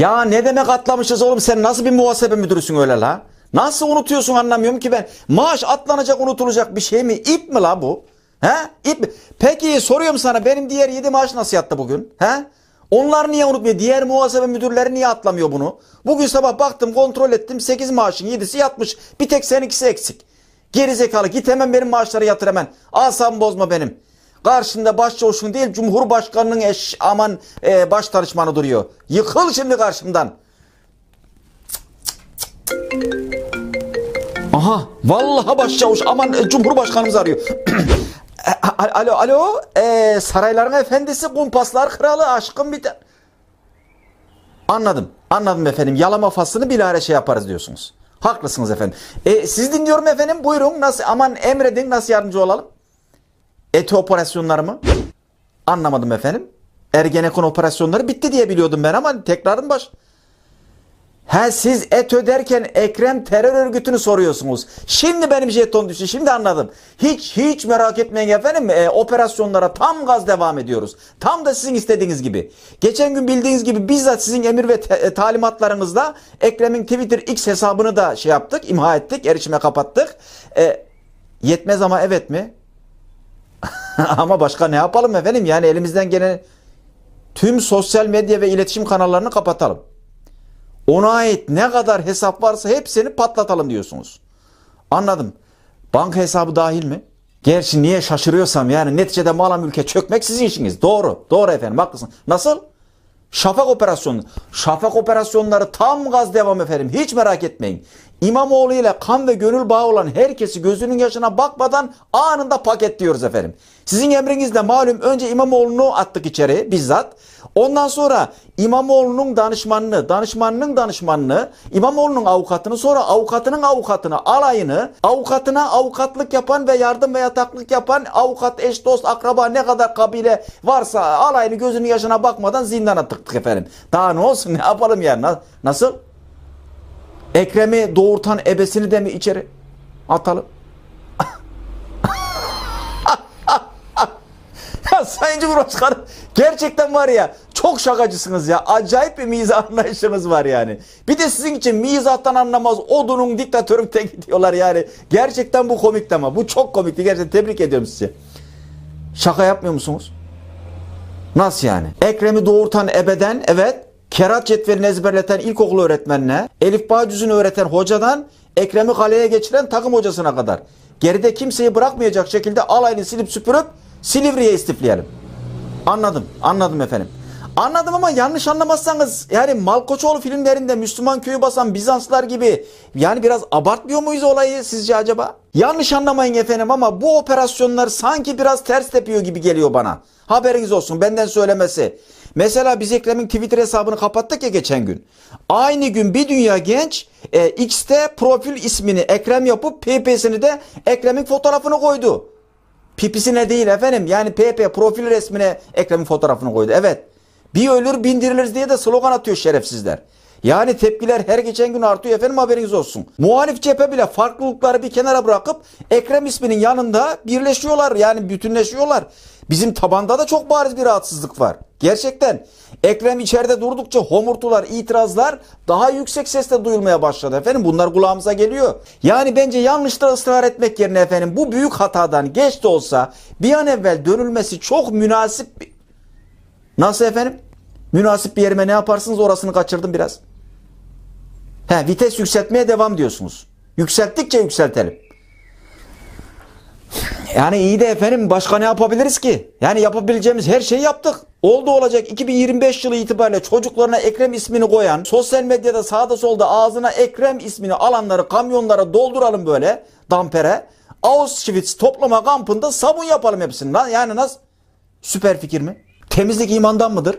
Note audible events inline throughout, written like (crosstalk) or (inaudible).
Ya ne demek atlamışız oğlum sen nasıl bir muhasebe müdürüsün öyle la? Nasıl unutuyorsun anlamıyorum ki ben. Maaş atlanacak unutulacak bir şey mi? İp mi la bu? He? İp mi? Peki soruyorum sana benim diğer 7 maaş nasıl yattı bugün? He? Onlar niye unutmuyor? Diğer muhasebe müdürleri niye atlamıyor bunu? Bugün sabah baktım kontrol ettim 8 maaşın 7'si yatmış. Bir tek seninkisi eksik. Geri zekalı git hemen benim maaşları yatır hemen. Asam bozma benim. Karşında başçavuşun değil Cumhurbaşkanının eş aman e, baş danışmanı duruyor. Yıkıl şimdi karşımdan. Aha vallahi başçavuş aman e, Cumhurbaşkanımız arıyor. (clears throat) Alo alo e, sarayların efendisi kumpaslar kralı aşkım bir. Anladım anladım efendim yalama faslını bilahare şey yaparız diyorsunuz. Haklısınız efendim. E, siz dinliyorum efendim buyurun nasıl aman emredin nasıl yardımcı olalım? Eti operasyonları mı? Anlamadım efendim. Ergenekon operasyonları bitti diye biliyordum ben ama tekrarın baş. He siz ETÖ derken Ekrem terör örgütünü soruyorsunuz. Şimdi benim jeton düştü. Şimdi anladım. Hiç hiç merak etmeyin efendim. E, operasyonlara tam gaz devam ediyoruz. Tam da sizin istediğiniz gibi. Geçen gün bildiğiniz gibi bizzat sizin emir ve te- e, talimatlarınızla Ekrem'in Twitter X hesabını da şey yaptık. imha ettik. Erişime kapattık. E, yetmez ama evet mi? (laughs) ama başka ne yapalım efendim? Yani elimizden gelen tüm sosyal medya ve iletişim kanallarını kapatalım. Ona ait ne kadar hesap varsa hepsini patlatalım diyorsunuz. Anladım. Banka hesabı dahil mi? Gerçi niye şaşırıyorsam yani neticede mala mülke çökmek sizin işiniz. Doğru. Doğru efendim haklısın. Nasıl? Şafak operasyonu. Şafak operasyonları tam gaz devam efendim. Hiç merak etmeyin. İmamoğlu ile kan ve gönül bağı olan herkesi gözünün yaşına bakmadan anında paketliyoruz efendim. Sizin emrinizle malum önce İmamoğlu'nu attık içeri bizzat. Ondan sonra İmamoğlu'nun danışmanını, danışmanının danışmanını, İmamoğlu'nun avukatını, sonra avukatının avukatını, alayını, avukatına avukatlık yapan ve yardım ve yataklık yapan avukat, eş, dost, akraba ne kadar kabile varsa alayını gözünün yaşına bakmadan zindana tıktık efendim. Daha ne olsun ne yapalım yani Na- nasıl? Ekrem'i doğurtan ebesini de mi içeri atalım? Ya Sayın Cumhurbaşkanı gerçekten var ya çok şakacısınız ya. Acayip bir mizah anlayışınız var yani. Bir de sizin için mizahtan anlamaz odunun diktatörün tek diyorlar yani. Gerçekten bu komikti ama. Bu çok komikti. Gerçekten tebrik ediyorum sizi. Şaka yapmıyor musunuz? Nasıl yani? Ekrem'i doğurtan ebeden evet. Kerat cetvelini ezberleten ilkokul öğretmenine, Elif Bağcüz'ünü öğreten hocadan, Ekrem'i kaleye geçiren takım hocasına kadar. Geride kimseyi bırakmayacak şekilde alayını silip süpürüp Silivri'ye istifleyelim. Anladım, anladım efendim. Anladım ama yanlış anlamazsanız yani Malkoçoğlu filmlerinde Müslüman köyü basan Bizanslar gibi yani biraz abartmıyor muyuz olayı sizce acaba? Yanlış anlamayın efendim ama bu operasyonlar sanki biraz ters tepiyor gibi geliyor bana. Haberiniz olsun benden söylemesi. Mesela biz Ekrem'in Twitter hesabını kapattık ya geçen gün. Aynı gün bir dünya genç e, X'te profil ismini Ekrem yapıp PP'sini de Ekrem'in fotoğrafını koydu. Pipisine değil efendim. Yani PP profil resmine Ekrem'in fotoğrafını koydu. Evet. Bir ölür bindiriliriz diye de slogan atıyor şerefsizler. Yani tepkiler her geçen gün artıyor efendim haberiniz olsun. Muhalif cephe bile farklılıkları bir kenara bırakıp Ekrem isminin yanında birleşiyorlar. Yani bütünleşiyorlar. Bizim tabanda da çok bariz bir rahatsızlık var. Gerçekten Ekrem içeride durdukça homurtular, itirazlar daha yüksek sesle duyulmaya başladı efendim. Bunlar kulağımıza geliyor. Yani bence yanlışta ısrar etmek yerine efendim bu büyük hatadan geç de olsa bir an evvel dönülmesi çok münasip bir... Nasıl efendim? Münasip bir yerime ne yaparsınız orasını kaçırdım biraz. He, vites yükseltmeye devam diyorsunuz. Yükselttikçe yükseltelim. Yani iyi de efendim başka ne yapabiliriz ki? Yani yapabileceğimiz her şeyi yaptık. Oldu olacak 2025 yılı itibariyle çocuklarına Ekrem ismini koyan, sosyal medyada sağda solda ağzına Ekrem ismini alanları kamyonlara dolduralım böyle dampere. Auschwitz toplama kampında sabun yapalım hepsini. Yani nasıl? Süper fikir mi? Temizlik imandan mıdır?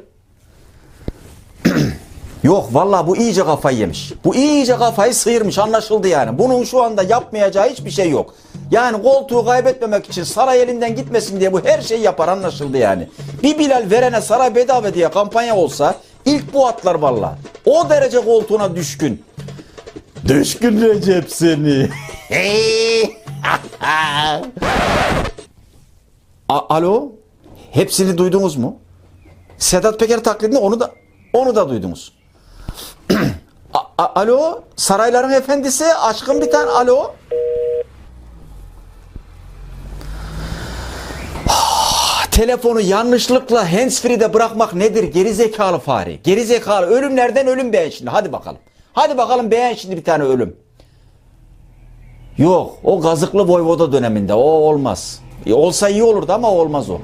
Yok vallahi bu iyice kafayı yemiş. Bu iyice kafayı sıyırmış anlaşıldı yani. Bunun şu anda yapmayacağı hiçbir şey yok. Yani koltuğu kaybetmemek için saray elinden gitmesin diye bu her şeyi yapar anlaşıldı yani. Bir Bilal verene saray bedava diye kampanya olsa ilk bu atlar vallahi. O derece koltuğuna düşkün. Düşkün Recep seni. (laughs) (laughs) Alo? Hepsini duydunuz mu? Sedat Peker taklidini onu da onu da duydunuz. A- alo sarayların efendisi aşkın bir tane alo. Ah, Telefonu yanlışlıkla handsfree'de bırakmak nedir? Geri zekalı fare. Geri zekalı. Ölümlerden ölüm beğen şimdi. Hadi bakalım. Hadi bakalım beğen şimdi bir tane ölüm. Yok. O gazıklı voyvoda döneminde. O olmaz. E, olsa iyi olurdu ama olmaz o.